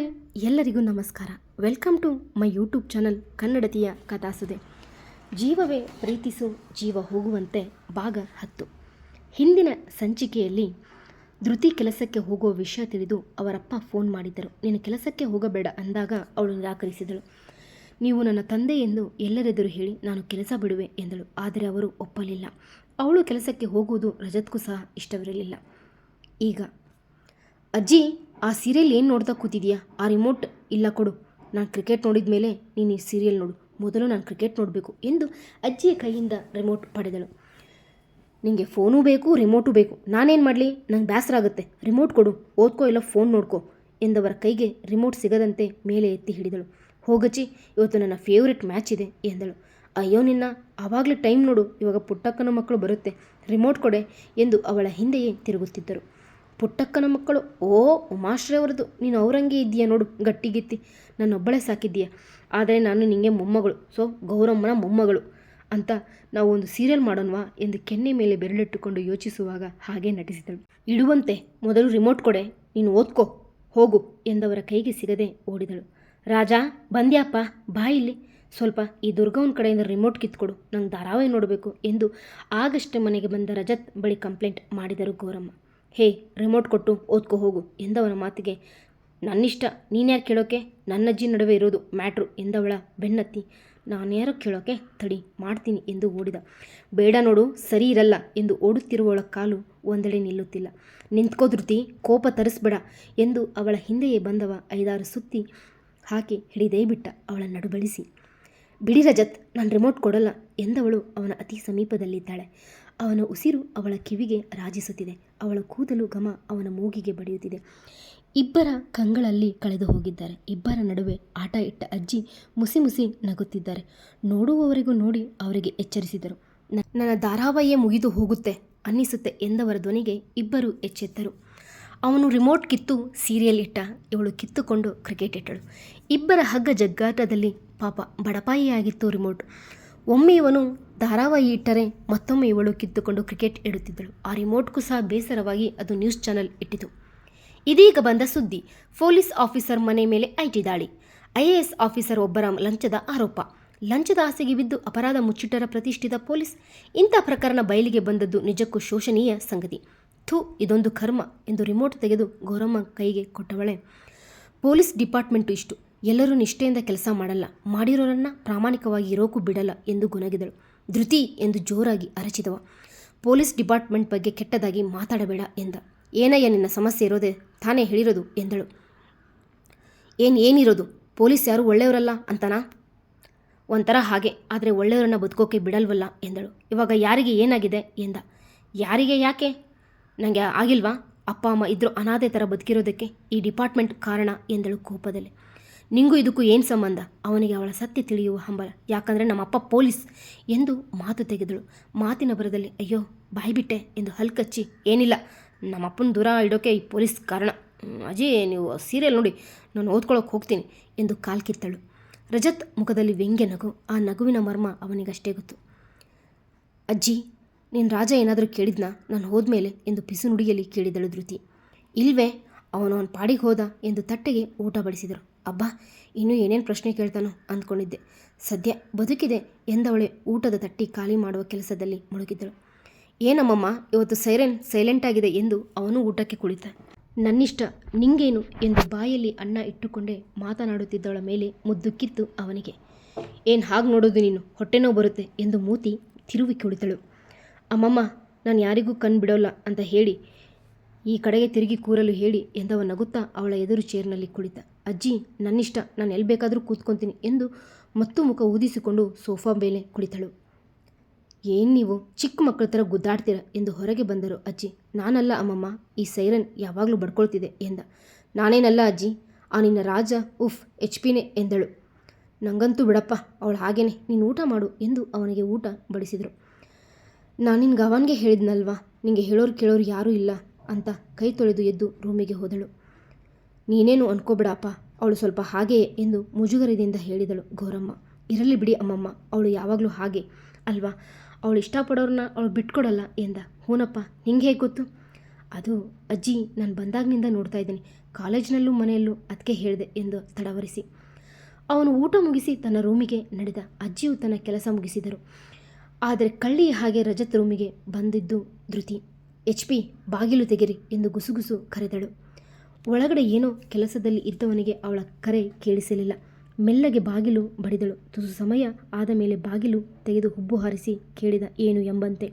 Hi ಎಲ್ಲರಿಗೂ ನಮಸ್ಕಾರ. Welcome to my YouTube channel ಕನ್ನಡತಿಯ ಕಥಾಸುದೆ. ಜೀವವೇ ಪ್ರೀತಿಸು, ಜೀವ ಹೋಗುವಂತೆ ಭಾಗ ಹತ್ತು. ಹಿಂದಿನ ಸಂಚಿಕೆಯಲ್ಲಿ ಧೃತಿ ಕೆಲಸಕ್ಕೆ ಹೋಗೋ ವಿಷಯ ತಿಳಿದು ಅವರಪ್ಪ ಫೋನ್ ಮಾಡಿದ್ದರು. ನೀನು ಕೆಲಸಕ್ಕೆ ಹೋಗಬೇಡ ಅಂದಾಗ ಅವಳು ನಿರಾಕರಿಸಿದಳು. ನೀವು ನನ್ನ ತಂದೆ ಎಂದು ಎಲ್ಲರೆದುರು ಹೇಳಿ ನಾನು ಕೆಲಸ ಬಿಡುವೆ ಎಂದಳು. ಆದರೆ ಅವರು ಒಪ್ಪಲಿಲ್ಲ. ಅವಳು ಕೆಲಸಕ್ಕೆ ಹೋಗುವುದು ರಜತ್ಗೂ ಸಹ ಇಷ್ಟವಿರಲಿಲ್ಲ. ಈಗ ಅಜ್ಜಿ, ಆ ಸೀರಿಯಲ್ ಏನು ನೋಡ್ತಾ ಕೂತಿದ್ಯಾ? ಆ ರಿಮೋಟ್ ಇಲ್ಲ ಕೊಡು. ನಾನು ಕ್ರಿಕೆಟ್ ನೋಡಿದ ಮೇಲೆ ನೀನು ಈ ಸೀರಿಯಲ್ ನೋಡು. ಮೊದಲು ನಾನು ಕ್ರಿಕೆಟ್ ನೋಡಬೇಕು ಎಂದು ಅಜ್ಜಿಯ ಕೈಯಿಂದ ರಿಮೋಟ್ ಪಡೆದಳು. ನಿಮಗೆ ಫೋನೂ ಬೇಕು ರಿಮೋಟು ಬೇಕು. ನಾನೇನು ಮಾಡಲಿ? ನಂಗೆ ಬೇಸರ ಆಗುತ್ತೆ. ರಿಮೋಟ್ ಕೊಡು. ಓದ್ಕೋ ಇಲ್ಲ ಫೋನ್ ನೋಡ್ಕೋ ಎಂದವರ ಕೈಗೆ ರಿಮೋಟ್ ಸಿಗದಂತೆ ಮೇಲೆ ಎತ್ತಿ ಹಿಡಿದಳು. ಹೋಗಚ್ಚಿ ಇವತ್ತು ನನ್ನ ಫೇವ್ರೆಟ್ ಮ್ಯಾಚ್ ಇದೆ ಎಂದಳು. ಅಯ್ಯೋ ನಿನ್ನ, ಆವಾಗಲೇ ಟೈಮ್ ನೋಡು. ಇವಾಗ ಪುಟ್ಟಕ್ಕನ ಮಕ್ಕಳು ಬರುತ್ತೆ. ರಿಮೋಟ್ ಕೊಡೆ ಎಂದು ಅವಳ ಹಿಂದೆಯೇ ತಿರುಗುತ್ತಿದ್ದರು. ಪುಟ್ಟಕ್ಕನ ಮಕ್ಕಳು, ಓ ಉಮಾಶ್ರೇ ಅವರದು ನೀನು ಅವರಂಗೆ ಇದೆಯಾ ನೋಡು ಗಟ್ಟಿಗಿತ್ತಿ ನನ್ನೊಬ್ಬಳೇ ಸಾಕಿದ್ದೀಯ. ಆದರೆ ನಾನು ನಿಂಗೆ ಮೊಮ್ಮಗಳು, ಸೊ ಗೌರಮ್ಮನ ಮೊಮ್ಮಗಳು ಅಂತ ನಾವು ಒಂದು ಸೀರಿಯಲ್ ಮಾಡೋಣವಾ ಎಂದು ಕೆನ್ನೆ ಮೇಲೆ ಬೆರಳಿಟ್ಟುಕೊಂಡು ಯೋಚಿಸುವಾಗ ಹಾಗೆ ನಟಿಸಿದಳು. ಇಡುವಂತೆ, ಮೊದಲು ರಿಮೋಟ್ ಕೊಡೆ, ನೀನು ಓದ್ಕೋ, ಹೋಗು ಎಂದವರ ಕೈಗೆ ಸಿಗದೆ ಓಡಿದಳು. ರಾಜ, ಬಂದ್ಯಾಪ್ಪ, ಬಾ ಇಲ್ಲಿ. ಸ್ವಲ್ಪ ಈ ದುರ್ಗವನ ಕಡೆಯಿಂದ ರಿಮೋಟ್ ಕಿತ್ಕೊಡು, ನಂಗೆ ಧಾರಾವಾಹಿ ನೋಡಬೇಕು ಎಂದು ಆಗಷ್ಟೇ ಮನೆಗೆ ಬಂದ ರಜತ್ ಬಳಿ ಕಂಪ್ಲೇಂಟ್ ಮಾಡಿದರು ಗೌರಮ್ಮ. ಹೇ ರಿಮೋಟ್ ಕೊಟ್ಟು ಓದ್ಕೋ ಹೋಗು ಎಂದವನ ಮಾತಿಗೆ. ನನ್ನಿಷ್ಟ, ನೀನ್ಯಾರು ಕೇಳೋಕೆ? ನನ್ನಜ್ಜಿ ನಡುವೆ ಇರೋದು ಮ್ಯಾಟ್ರು ಎಂದವಳ ಬೆನ್ನತ್ತಿ. ನಾನ್ಯಾರು ಕೇಳೋಕೆ? ತಡಿ, ಮಾಡ್ತೀನಿ ಎಂದು ಓಡಿದ. ಬೇಡ ನೋಡು, ಸರಿ ಇರಲ್ಲ ಎಂದು ಓಡುತ್ತಿರುವವಳ ಕಾಲು ಒಂದೆಡೆ ನಿಲ್ಲುತ್ತಿಲ್ಲ. ನಿಂತ್ಕೋ ಧೃತಿ, ಕೋಪ ತರಿಸ್ಬೇಡ ಎಂದು ಅವಳ ಹಿಂದೆಯೇ ಬಂದವ ಐದಾರು ಸುತ್ತಿ ಹಾಕಿ ಹಿಡಿದೇ ಬಿಟ್ಟ ಅವಳ ನಡುಬಳಿಸಿ. ಬಿಡಿ ರಜತ್, ನಾನು ರಿಮೋಟ್ ಕೊಡಲ್ಲ ಎಂದವಳು ಅವನ ಅತಿ ಸಮೀಪದಲ್ಲಿದ್ದಾಳೆ. ಅವನ ಉಸಿರು ಅವಳ ಕಿವಿಗೆ ರಾಜಿಸುತ್ತಿದೆ. ಅವಳ ಕೂದಲು ಘಮ ಅವನ ಮೂಗಿಗೆ ಬಡಿಯುತ್ತಿದೆ. ಇಬ್ಬರ ಕಂಗಳಲ್ಲಿ ಕಳೆದು ಹೋಗಿದ್ದಾರೆ. ಇಬ್ಬರ ನಡುವೆ ಆಟ ಇಟ್ಟ ಅಜ್ಜಿ ಮುಸಿ ಮುಸಿ ನಗುತ್ತಿದ್ದಾರೆ. ನೋಡುವವರೆಗೂ ನೋಡಿ ಅವರಿಗೆ ಎಚ್ಚರಿಸಿದರು. ನನ್ನ ಧಾರಾವಾಹಿಯೇ ಮುಗಿದು ಹೋಗುತ್ತೆ ಅನ್ನಿಸುತ್ತೆ ಎಂದವರ ಧ್ವನಿಗೆ ಇಬ್ಬರು ಎಚ್ಚೆತ್ತರು. ಅವನು ರಿಮೋಟ್ ಕಿತ್ತು ಸೀರಿಯಲ್ ಇಟ್ಟ. ಇವಳು ಕಿತ್ತುಕೊಂಡು ಕ್ರಿಕೆಟ್ ಇಟ್ಟಳು. ಇಬ್ಬರ ಹಗ್ಗ ಜಗ್ಗಾಟದಲ್ಲಿ ಪಾಪ ಬಡಪಾಯಿಯಾಗಿತ್ತು ರಿಮೋಟ್. ಒಮ್ಮೆ ಇವನು ಧಾರಾವಾಹಿ ಇಟ್ಟರೆ ಮತ್ತೊಮ್ಮೆ ಇವಳು ಕಿತ್ತುಕೊಂಡು ಕ್ರಿಕೆಟ್ ಇಡುತ್ತಿದ್ದಳು ಆ ರಿಮೋಟ್ಗೂ ಸಹ ಬೇಸರವಾಗಿ ಅದು ನ್ಯೂಸ್ ಚಾನೆಲ್ ಇಟ್ಟಿತು. ಇದೀಗ ಬಂದ ಸುದ್ದಿ, ಪೊಲೀಸ್ ಆಫೀಸರ್ ಮನೆ ಮೇಲೆ ಐಟಿ ದಾಳಿ, ಐಎಎಸ್ ಆಫೀಸರ್ ಒಬ್ಬರ ಲಂಚದ ಆರೋಪ. ಲಂಚದ ಆಸೆಗೆ ಬಿದ್ದು ಅಪರಾಧ ಮುಚ್ಚಿಟ್ಟರ ಪ್ರತಿಷ್ಠಿತ ಪೊಲೀಸ್, ಇಂಥ ಪ್ರಕರಣ ಬಯಲಿಗೆ ಬಂದದ್ದು ನಿಜಕ್ಕೂ ಶೋಷಣೀಯ ಸಂಗತಿ. ಥೂ, ಇದೊಂದು ಕರ್ಮ ಎಂದು ರಿಮೋಟ್ ತೆಗೆದು ಗೌರಮ್ಮ ಕೈಗೆ ಕೊಟ್ಟವಳೆ. ಪೊಲೀಸ್ ಡಿಪಾರ್ಟ್ಮೆಂಟು ಇಷ್ಟು. ಎಲ್ಲರೂ ನಿಷ್ಠೆಯಿಂದ ಕೆಲಸ ಮಾಡಲ್ಲ. ಮಾಡಿರೋರನ್ನ ಪ್ರಾಮಾಣಿಕವಾಗಿ ಇರೋಕು ಬಿಡಲ್ಲ ಎಂದು ಗೊನಗಿದಳು ಧೃತಿ ಎಂದು ಜೋರಾಗಿ ಅರಚಿದವ. ಪೊಲೀಸ್ ಡಿಪಾರ್ಟ್ಮೆಂಟ್ ಬಗ್ಗೆ ಕೆಟ್ಟದಾಗಿ ಮಾತಾಡಬೇಡ ಎಂದ. ಏನಯ್ಯ, ನಿನ್ನ ಸಮಸ್ಯೆ ಇರೋದೆ ತಾನೇ ಹೇಳಿರೋದು ಎಂದಳು. ಏನು, ಏನಿರೋದು? ಪೊಲೀಸ್ ಯಾರು ಒಳ್ಳೆಯವರಲ್ಲ ಅಂತನಾ? ಒಂಥರ ಹಾಗೆ, ಆದರೆ ಒಳ್ಳೆಯವರನ್ನ ಬದುಕೋಕೆ ಬಿಡಲ್ವಲ್ಲ ಎಂದಳು. ಇವಾಗ ಯಾರಿಗೆ ಏನಾಗಿದೆ ಎಂದ. ಯಾರಿಗೆ ಯಾಕೆ? ನನಗೆ ಆಗಿಲ್ವಾ? ಅಪ್ಪ, ಅಮ್ಮ ಇದ್ದರೂ ಅನಾಥೆ ಥರ ಬದುಕಿರೋದಕ್ಕೆ ಈ ಡಿಪಾರ್ಟ್ಮೆಂಟ್ ಕಾರಣ ಎಂದಳು ಕೋಪದಲ್ಲಿ. ನಿಂಗೂ ಇದಕ್ಕೂ ಏನು ಸಂಬಂಧ? ಅವನಿಗೆ ಅವಳ ಸತ್ಯ ತಿಳಿಯುವ ಹಂಬಲ. ಯಾಕಂದರೆ ನಮ್ಮಪ್ಪ ಪೊಲೀಸ್ ಎಂದು ಮಾತು ತೆಗೆದಳು. ಮಾತಿನ ಬರದಲ್ಲಿ ಅಯ್ಯೋ, ಬಾಯ್ಬಿಟ್ಟೆ ಎಂದು ಹಲ್ಕಚ್ಚಿ, ಏನಿಲ್ಲ, ನಮ್ಮಪ್ಪನ ದೂರ ಇಡೋಕೆ ಈ ಪೊಲೀಸ್ ಕಾರಣ. ಅಜೇ ಅಜ್ಜಿ ನೀವು ಸೀರಿಯಲ್ ನೋಡಿ, ನಾನು ಓದ್ಕೊಳ್ಳೋಕೆ ಹೋಗ್ತೀನಿ ಎಂದು ಕಾಲ್ ಕಿತ್ತಳು. ರಜತ್ ಮುಖದಲ್ಲಿ ವ್ಯಂಗ್ಯ ನಗು. ಆ ನಗುವಿನ ಮರ್ಮ ಅವನಿಗಷ್ಟೇ ಗೊತ್ತು. ಅಜ್ಜಿ, ನೀನು ರಾಜ ಏನಾದರೂ ಕೇಳಿದ್ನಾ? ನಾನು ಹೋದ್ಮೇಲೆ ಎಂದು ಪಿಸು ನುಡಿಯಲ್ಲಿ ಕೇಳಿದಳು ಧೃತಿ. ಇಲ್ವೇ ಅವನು ಅವನ ಪಾಡಿಗೆ ಹೋದ ಎಂದು ತಟ್ಟೆಗೆ ಊಟ ಬಡಿಸಿದರು. ಅಬ್ಬಾ, ಇನ್ನೂ ಏನೇನು ಪ್ರಶ್ನೆ ಕೇಳ್ತಾನೋ ಅಂದ್ಕೊಂಡಿದ್ದೆ. ಸದ್ಯ ಬದುಕಿದೆ ಎಂದವಳೆ ಊಟದ ತಟ್ಟಿ ಖಾಲಿ ಮಾಡುವ ಕೆಲಸದಲ್ಲಿ ಮುಳುಗಿದ್ದಳು. ಏನಮ್ಮಮ್ಮ, ಇವತ್ತು ಸೈರೆನ್ ಸೈಲೆಂಟ್ ಆಗಿದೆ ಎಂದು ಅವನು ಊಟಕ್ಕೆ ಕುಳಿತ. ನನ್ನಿಷ್ಟ, ನಿಂಗೇನು ಎಂದು ಬಾಯಲ್ಲಿ ಅನ್ನ ಇಟ್ಟುಕೊಂಡೇ ಮಾತನಾಡುತ್ತಿದ್ದವಳ ಮೇಲೆ ಮುದ್ದು ಕಿತ್ತು ಅವನಿಗೆ. ಏನು ಹಾಗೆ ನೋಡೋದು ನೀನು? ಹೊಟ್ಟೆನೋ ಬರುತ್ತೆ ಎಂದು ಮೂತಿ ತಿರುವಿ ಕುಳಿತಳು. ಅಮ್ಮಮ್ಮ, ನಾನು ಯಾರಿಗೂ ಕಣ್ಣು ಬಿಡೋಲ್ಲ ಅಂತ ಹೇಳಿ ಈ ಕಡೆಗೆ ತಿರುಗಿ ಕೂರಲು ಹೇಳಿ ಎಂದವ ನಗುತ್ತಾ ಅವಳ ಎದುರು ಚೇರ್ನಲ್ಲಿ ಕುಳಿತ. ಅಜ್ಜಿ, ನನ್ನಿಷ್ಟ, ನಾನು ಎಲ್ಲಿ ಬೇಕಾದರೂ ಕೂತ್ಕೊತೀನಿ ಎಂದು ಮತ್ತು ಮುಖ ಊದಿಸಿಕೊಂಡು ಸೋಫಾ ಮೇಲೆ ಕುಳಿತಳು. ಏನು ನೀವು, ಚಿಕ್ಕ ಮಕ್ಕಳ ಥರ ಗುದ್ದಾಡ್ತೀರ ಎಂದು ಹೊರಗೆ ಬಂದರು ಅಜ್ಜಿ. ನಾನಲ್ಲ ಅಮ್ಮಮ್ಮ, ಈ ಸೈರನ್ ಯಾವಾಗಲೂ ಬಡ್ಕೊಳ್ತಿದೆ ಎಂದ. ನಾನೇನಲ್ಲ ಅಜ್ಜಿ, ಆ ನಿನ್ನ ರಾಜ, ಉಫ್, ಎಚ್ ಪಿನೇ ಎಂದಳು. ನಂಗಂತೂ ಬಿಡಪ್ಪ, ಅವಳು ಹಾಗೇನೆ, ನೀನು ಊಟ ಮಾಡು ಎಂದು ಅವನಿಗೆ ಊಟ ಬಡಿಸಿದರು. ನಾನು ನಿನ್ಗೆ ಅವನಿಗೆ ಹೇಳಿದ್ನಲ್ವಾ, ನಿಂಗೆ ಹೇಳೋರು ಕೇಳೋರು ಯಾರೂ ಇಲ್ಲ. ಅಂತ ಕೈ ತೊಳೆದು ಎದ್ದು ರೂಮಿಗೆ ಹೋದಳು. ನೀನೇನು ಅನ್ಕೋಬೇಡಪ್ಪ, ಅವಳು ಸ್ವಲ್ಪ ಹಾಗೆಯೇ ಎಂದು ಮುಜುಗರದಿಂದ ಹೇಳಿದಳು ಗೌರಮ್ಮ ಇರಲಿ ಬಿಡಿ ಅಮ್ಮಮ್ಮ, ಅವಳು ಯಾವಾಗಲೂ ಹಾಗೆ. ಅಲ್ವಾ? ಅವಳು ಇಷ್ಟಪಡೋರನ್ನ ಅವಳು ಬಿಟ್ಕೊಡಲ್ಲ ಎಂದ. ಹೂನಪ್ಪ, ನಿಂಗೆ ಹೇಗೆ ಗೊತ್ತು? ಅದು ಅಜ್ಜಿ ನಾನು ಬಂದಾಗಿನಿಂದ ನೋಡ್ತಾ ಇದ್ದೀನಿ. ಕಾಲೇಜ್ನಲ್ಲೂ ಮನೆಯಲ್ಲೂ ಅದಕ್ಕೆ ಹೇಳಿದೆ ಎಂದು ತಡವರಿಸಿ. ಅವನು ಊಟ ಮುಗಿಸಿ ತನ್ನ ರೂಮಿಗೆ ನಡೆದ. ಅಜ್ಜಿಯು ತನ್ನ ಕೆಲಸ ಮುಗಿಸಿದರು. ಆದರೆ ಕಳ್ಳಿ ಹಾಗೆ ರಜತ್ ರೂಮಿಗೆ ಬಂದಿದ್ದು ಧೃತಿ. ಎಚ್ ಪಿ ಬಾಗಿಲು ತೆಗೆರಿ ಎಂದು ಗುಸುಗುಸು ಕರೆದಳು. ಒಳಗಡೆ ಏನೋ ಕೆಲಸದಲ್ಲಿ ಇದ್ದವನಿಗೆ ಅವಳ ಕರೆ ಕೇಳಿಸಲಿಲ್ಲ. ಮೆಲ್ಲಗೆ ಬಾಗಿಲು ಬಡಿದಳು. ತುಸು ಸಮಯ ಆದ ಮೇಲೆ ಬಾಗಿಲು ತೆಗೆದು ಹುಬ್ಬು ಹಾರಿಸಿ ಕೇಳಿದ ಏನು ಎಂಬಂತೆ.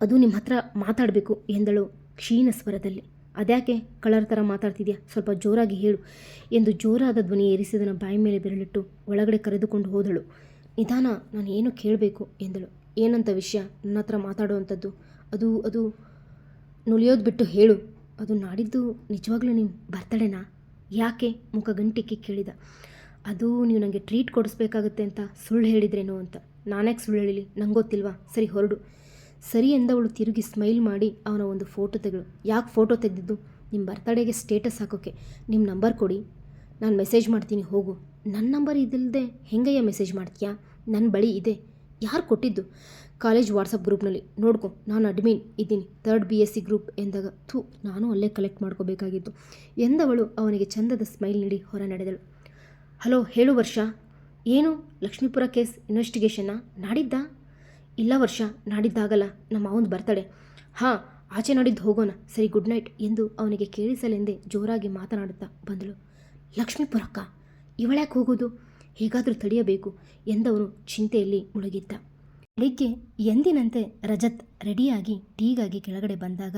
ಅದು ನಿಮ್ಮ ಹತ್ರ ಮಾತಾಡಬೇಕು ಎಂದಳು ಕ್ಷೀಣ ಸ್ವರದಲ್ಲಿ. ಅದ್ಯಾಕೆ ಕಳರ್ ಥರ ಮಾತಾಡ್ತಿದ್ಯಾ? ಸ್ವಲ್ಪ ಜೋರಾಗಿ ಹೇಳು ಎಂದು ಜೋರಾದ ಧ್ವನಿ ಏರಿಸಿದನ. ಬಾಯಿ ಮೇಲೆ ಬೆರಳಿಟ್ಟು ಒಳಗಡೆ ಕರೆದುಕೊಂಡು ಹೋದಳು. ನಿಧಾನ ನಾನು ಏನು ಕೇಳಬೇಕು ಎಂದಳು. ಏನಂತ ವಿಷಯ? ನನ್ನ ಹತ್ರ ಮಾತಾಡುವಂಥದ್ದು. ಅದು ಅದು ನುಲಿಯೋದು ಬಿಟ್ಟು ಹೇಳು. ಅದು ನಾಡಿದ್ದು ನಿಜವಾಗ್ಲೂ ನಿಮ್ಮ ಬರ್ತಡೇನಾ? ಯಾಕೆ ಮುಖ ಗಂಟಿಕ್ಕಿ ಕೇಳಿದ? ಅದು ನೀವು ನನಗೆ ಟ್ರೀಟ್ ಕೊಡಿಸ್ಬೇಕಾಗುತ್ತೆ ಅಂತ ಸುಳ್ಳು ಹೇಳಿದ್ರೇನೋ ಅಂತ. ನಾನ್ಯಾಕೆ ಸುಳ್ಳು ಹೇಳಿಲಿ? ನಂಗೆ ಗೊತ್ತಿಲ್ವಾ? ಸರಿ, ಹೊರಡು. ಸರಿ ಎಂದವಳು ತಿರುಗಿ ಸ್ಮೈಲ್ ಮಾಡಿ ಅವನ ಒಂದು ಫೋಟೋ ತೆಗೆಳು. ಯಾಕೆ ಫೋಟೋ ತೆಗೆದಿದ್ದು? ನಿಮ್ಮ ಬರ್ತಡೇಗೆ ಸ್ಟೇಟಸ್ ಹಾಕೋಕ್ಕೆ ನಿಮ್ಮ ನಂಬರ್ ಕೊಡಿ. ನಾನು ಮೆಸೇಜ್ ಮಾಡ್ತೀನಿ, ಹೋಗು. ನನ್ನ ನಂಬರ್ ಇದಿಲ್ಲದೆ ಹೆಂಗಯ್ಯ ಮೆಸೇಜ್ ಮಾಡ್ತೀಯಾ? ನನ್ನ ಬಳಿ ಇದೆ. ಯಾರು ಕೊಟ್ಟಿದ್ದು? ಕಾಲೇಜ್ ವಾಟ್ಸಪ್ ಗ್ರೂಪ್ನಲ್ಲಿ ನೋಡ್ಕೊ, ನಾನು ಅಡ್ಮಿನ್ ಇದ್ದೀನಿ. Third B S C group ಎಂದಾಗ ಥೂ, ನಾನು ಅಲ್ಲೇ ಕಲೆಕ್ಟ್ ಮಾಡ್ಕೋಬೇಕಾಗಿತ್ತು. ಎಂದವಳು ಅವನಿಗೆ ಚಂದದ ಸ್ಮೈಲ್ ನೀಡಿ ಹೊರ ನಡೆದಳು. ಹಲೋ, ಹೇಳು ವರ್ಷ, ಏನು ಲಕ್ಷ್ಮೀಪುರ ಕೇಸ್ ಇನ್ವೆಸ್ಟಿಗೇಷನ್ನ ನಾಡಿದ್ದ? ಇಲ್ಲ ವರ್ಷ, ನಾಡಿದ್ದಾಗಲ್ಲ, ನಮ್ಮ ಅವನ ಬರ್ತಡೆ. ಹಾಂ, ಆಚೆ ನಾಡಿದ್ದು ಹೋಗೋಣ, ಸರಿ ಗುಡ್ ನೈಟ್ ಎಂದು ಅವನಿಗೆ ಕೇಳಿಸಲೆಂದೇ ಜೋರಾಗಿ ಮಾತನಾಡುತ್ತಾ ಬಂದಳು. ಲಕ್ಷ್ಮೀಪುರಕ್ಕ, ಇವಳ್ಯಾಕೆ ಹೋಗೋದು? ಹೇಗಾದರೂ ತಡೆಯಬೇಕು, ಎಂದವನು ಚಿಂತೆಯಲ್ಲಿ ಮುಳುಗಿದ್ದ. ಬೆಳಿಗ್ಗೆ ಎಂದಿನಂತೆ ರಜತ್ ರೆಡಿಯಾಗಿ ಟೀಗಾಗಿ ಕೆಳಗಡೆ ಬಂದಾಗ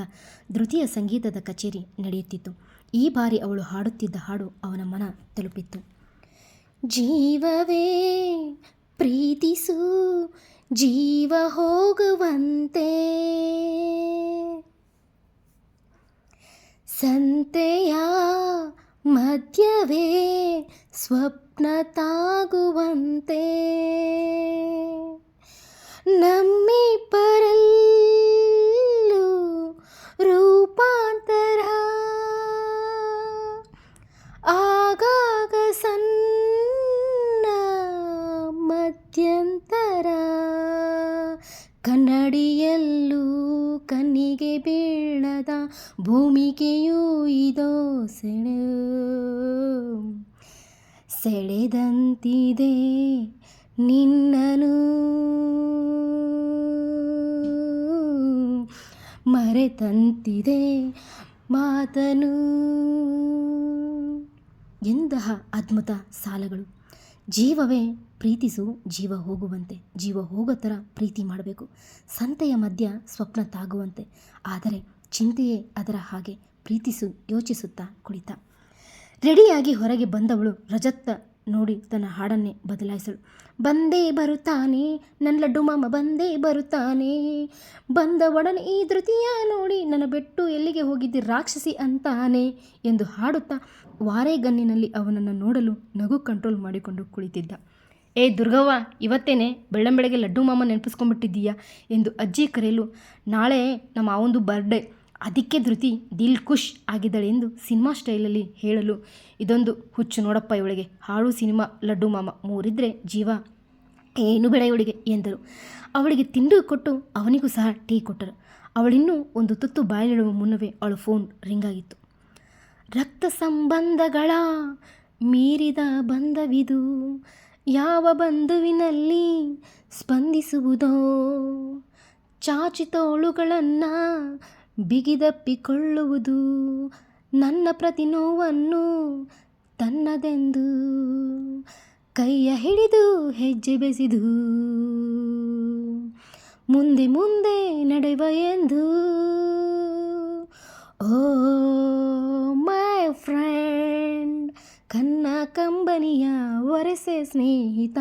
ಧೃತಿಯ ಸಂಗೀತದ ಕಚೇರಿ ನಡೆಯುತ್ತಿತ್ತು. ಈ ಬಾರಿ ಅವಳು ಹಾಡುತ್ತಿದ್ದ ಹಾಡು ಅವನ ಮನ ತಲುಪಿತ್ತು. ಜೀವವೇ, ಪ್ರೀತಿಸು, ಜೀವ ಹೋಗುವಂತೆ. ಸಂತೆಯ ಮಧ್ಯವೇ ಸ್ವಪ್ನ ತಾಗುವಂತೆ. ನಮ್ಮಿಬ್ಬರಲ್ಲೂ ರೂಪಾಂತರ. ಆಗಾಗ ಸಣ್ಣ ಮಧ್ಯಂತರ. ಕನ್ನಡಿಯಲ್ಲೂ ಕಣ್ಣಿಗೆ ಬೀಳದ ಭೂಮಿಕೆಯೂ ಇದೋ ಸೆಳೆ ಸೆಳೆದಂತಿದೆ ನಿನ್ನನು ಮರೆತಂತಿದೆ ಮಾತನು. ಎಂತಹ ಅದ್ಭುತ ಸಾಲಗಳು. ಜೀವವೇ ಪ್ರೀತಿಸು, ಜೀವ ಹೋಗುವಂತೆ. ಜೀವ ಹೋಗೋ ಥರ ಪ್ರೀತಿ ಮಾಡಬೇಕು. ಸಂತೆಯ ಮಧ್ಯ ಸ್ವಪ್ನ ತಾಗುವಂತೆ. ಆದರೆ ಚಿಂತೆಯೇ ಅದರ ಹಾಗೆ ಪ್ರೀತಿಸು, ಯೋಚಿಸುತ್ತಾ ಕುಳಿತ. ರೆಡಿಯಾಗಿ ಹೊರಗೆ ಬಂದವಳು ರಜತ್ತ ನೋಡಿ ತನ್ನ ಹಾಡನ್ನೇ ಬದಲಾಯಿಸಳು ಬಂದೇ ಬರುತ್ತಾನೆ, ನನ್ನ ಲಡ್ಡು ಮಾಮ ಬಂದೇ ಬರುತ್ತಾನೆ. ಬಂದ ಒಡನೆ ಈ ಧೃತಿಯ ನೋಡಿ ನನ್ನ ಬೆಟ್ಟು ಎಲ್ಲಿಗೆ ಹೋಗಿದ್ದಿ ರಾಕ್ಷಸಿ ಅಂತಾನೆ ಎಂದು ಹಾಡುತ್ತಾ ವಾರೆಗನ್ನಿನಲ್ಲಿ ಅವನನ್ನು ನೋಡಲು ನಗು ಕಂಟ್ರೋಲ್ ಮಾಡಿಕೊಂಡು ಕುಳಿತಿದ್ದ. ಏ ದುರ್ಗವ್ವ, ಇವತ್ತೇನೆ ಬೆಳ್ಳಂಬೆಳಗ್ಗೆ ಲಡ್ಡು ಮಾಮ ನೆನಪಿಸ್ಕೊಂಡ್ಬಿಟ್ಟಿದ್ದೀಯಾ ಎಂದು ಅಜ್ಜಿ ಕರೆಯಲು, ನಾಳೆ ನಮ್ಮ ಅವನದು ಬರ್ಡೇ ಅದಕ್ಕೆ ಧೃತಿ ದಿಲ್ ಖುಷ್ ಆಗಿದ್ದಾಳೆ ಎಂದು ಸಿನಿಮಾ ಸ್ಟೈಲಲ್ಲಿ ಹೇಳಲು. ಇದೊಂದು ಹುಚ್ಚು ನೋಡಪ್ಪ ಇವಳಿಗೆ. ಹಾಳು ಸಿನಿಮಾ, ಲಡ್ಡು ಮಾಮ ಮೂರಿದ್ರೆ ಜೀವ. ಏನು ಬೇಡ ಇವಳಿಗೆ ಎಂದರು. ಅವಳಿಗೆ ತಿಂಡಿ ಕೊಟ್ಟು ಅವನಿಗೂ ಸಹ ಟೀ ಕೊಟ್ಟರು. ಅವಳಿನ್ನೂ ಒಂದು ತುತ್ತು ಬಾಯಲಿಡುವ ಮುನ್ನವೇ ಅವಳ ಫೋನ್ ರಿಂಗ್ ಆಗಿತ್ತು. ರಕ್ತ ಸಂಬಂಧಗಳ ಮೀರಿದ ಬಂಧವಿದು, ಯಾವ ಬಂಧುವಿನಲ್ಲಿ ಸ್ಪಂದಿಸುವುದೋ, ಚಾಚಿತೋಳುಗಳನ್ನು ಬಿಗಿದಪ್ಪಿಕೊಳ್ಳುವುದು ನನ್ನ ಪ್ರತಿ ನೋವನ್ನು ತನ್ನದೆಂದು. ಕೈಯ ಹಿಡಿದು ಹೆಜ್ಜೆ ಬೆಸಿದು ಮುಂದೆ ಮುಂದೆ ನಡೆವ ಎಂದು. ಓ ಮೈ ಫ್ರೆಂಡ್, ಕನ್ನ ಕಂಬನಿಯ ಒರೆಸೆ ಸ್ನೇಹಿತ.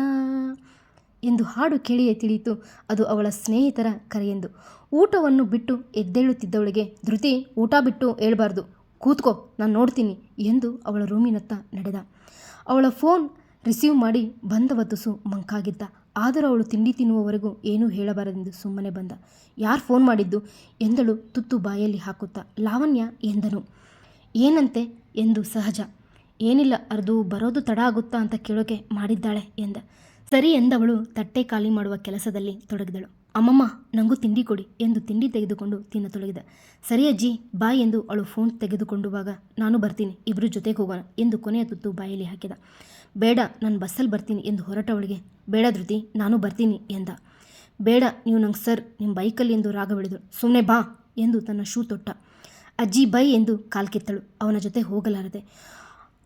ಎಂದು ಹಾಡು ಕೇಳಿಯೇ ತಿಳಿಯಿತು. ಅದು ಅವಳ ಸ್ನೇಹಿತರ ಕರೆಯೆಂದು. ಊಟವನ್ನು ಬಿಟ್ಟು ಎದ್ದೇಳುತ್ತಿದ್ದವಳಿಗೆ, ಧೃತಿ, ಊಟ ಬಿಟ್ಟು ಹೇಳ್ಬಾರ್ದು. ಕೂತ್ಕೋ, ನಾನು ನೋಡ್ತೀನಿ ಎಂದು ಅವಳ ರೂಮಿನತ್ತ ನಡೆದ. ಅವಳ ಫೋನ್ ರಿಸೀವ್ ಮಾಡಿ ಬಂದವ ತುಸು ಮಂಕಾಗಿದ್ದ. ಆದರೂ ಅವಳು ತಿಂಡಿ ತಿನ್ನುವವರೆಗೂ ಏನೂ ಹೇಳಬಾರದೆಂದು ಸುಮ್ಮನೆ ಬಂದ. ಯಾರು ಫೋನ್ ಮಾಡಿದ್ದು? ಎಂದಳು ತುತ್ತು ಬಾಯಲ್ಲಿ ಹಾಕುತ್ತಾ. ಲಾವಣ್ಯ ಎಂದನು. ಏನಂತೆ? ಎಂದು ಸಹಜ. ಏನಿಲ್ಲ ಅದು ಬರೋದು ತಡ ಆಗುತ್ತಾ ಅಂತ ಕೇಳೋಕೆ ಮಾಡಿದ್ದಾಳೆ ಎಂದ. ಸರಿ ಎಂದವಳು ತಟ್ಟೆ ಖಾಲಿ ಮಾಡುವ ಕೆಲಸದಲ್ಲಿ ತೊಡಗಿದಳು. ಅಮ್ಮಮ್ಮ ನನಗೂ ತಿಂಡಿ ಕೊಡಿ ಎಂದು ತಿಂಡಿ ತೆಗೆದುಕೊಂಡು ತಿನ್ನತೊಡಗಿದ ಸರಿ ಅಜ್ಜಿ ಬಾಯ್ ಎಂದು ಅವಳು ಫೋನ್ ತೆಗೆದುಕೊಂಡುವಾಗ ನಾನು ಬರ್ತೀನಿ ಇಬ್ಬರು ಜೊತೆಗೆ ಹೋಗೋಣ ಎಂದು ಕೊನೆಯ ತುತ್ತು ಬಾಯಲ್ಲಿ ಹಾಕಿದ. ಬೇಡ, ನಾನು ಬಸ್ಸಲ್ಲಿ ಬರ್ತೀನಿ ಎಂದು ಹೊರಟವಳಿಗೆ, ಬೇಡ ಧೃತಿ, ನಾನು ಬರ್ತೀನಿ ಎಂದ. ಬೇಡ, ನೀವು ನಂಗೆ ಸರ್ ನಿಮ್ಮ ಬೈಕಲ್ಲಿ ಎಂದು ರಾಗ ಬೆಳೆದಳು ಸುಮ್ಮನೆ ಬಾ ಎಂದು ತನ್ನ ಶೂ ತೊಟ್ಟ. ಅಜ್ಜಿ, ಬೈ ಎಂದು ಕಾಲ್ಕಿತ್ತಳು ಅವನ ಜೊತೆ ಹೋಗಲಾರದೆ.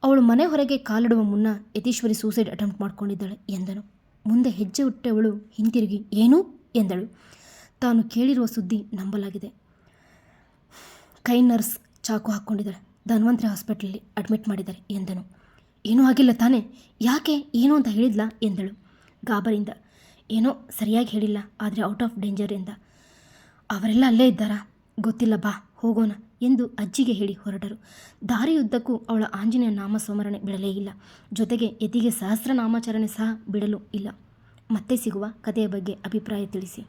ಅವಳು ಮನೆ ಹೊರಗೆ ಕಾಲಿಡುವ ಮುನ್ನ ಯತೀಶ್ವರಿ ಸೂಸೈಡ್ ಅಟೆಂಪ್ಟ್ ಮಾಡ್ಕೊಂಡಿದ್ದಾಳೆ ಎಂದನು. ಮುಂದೆ ಹೆಜ್ಜೆ ಹುಟ್ಟವಳು, ಹಿಂತಿರುಗಿ, ಏನು? ಎಂದಳು. ತಾನು ಕೇಳಿರುವ ಸುದ್ದಿ ನಂಬಲಾಗಿದೆ. ಕೈ ನರ್ಸ್ ಚಾಕು ಹಾಕ್ಕೊಂಡಿದ್ದಾರೆ ಧನ್ವಂತ್ರಿ ಹಾಸ್ಪಿಟ್ಲಲ್ಲಿ ಅಡ್ಮಿಟ್ ಮಾಡಿದ್ದಾರೆ ಎಂದನು. ಏನೂ ಆಗಿಲ್ಲ ತಾನೇ? ಯಾಕೆ? ಏನು ಅಂತ ಹೇಳಿದ್ಲಾ? ಎಂದಳು. ಗಾಬರಿಂದ ಏನೋ ಸರಿಯಾಗಿ ಹೇಳಿಲ್ಲ, ಆದರೆ ಔಟ್ ಆಫ್ ಡೇಂಜರ್ ಎಂದ. ಅವರೆಲ್ಲ ಅಲ್ಲೇ ಇದ್ದಾರಾ? ಗೊತ್ತಿಲ್ಲ ಬಾ, ಹೋಗೋಣ. ಎಂದು ಅಜ್ಜಿಗೆ ಹೇಳಿ ಹೊರಟರು. ದಾರಿಯುದ್ದಕ್ಕೂ ಅವಳ ಆಂಜನೇಯ ನಾಮ ಸ್ಮರಣೆ ಬಿಡಲೇ ಇಲ್ಲ. ಜೊತೆಗೆ ಯತಿಗೆ ಸಹಸ್ರನಾಮಾಚರಣೆ ಸಹ ಬಿಡಲು ಇಲ್ಲ. ಮತ್ತೆ ಸಿಗುವ ಕಥೆಯ ಬಗ್ಗೆ ಅಭಿಪ್ರಾಯ ತಿಳಿಸಿ.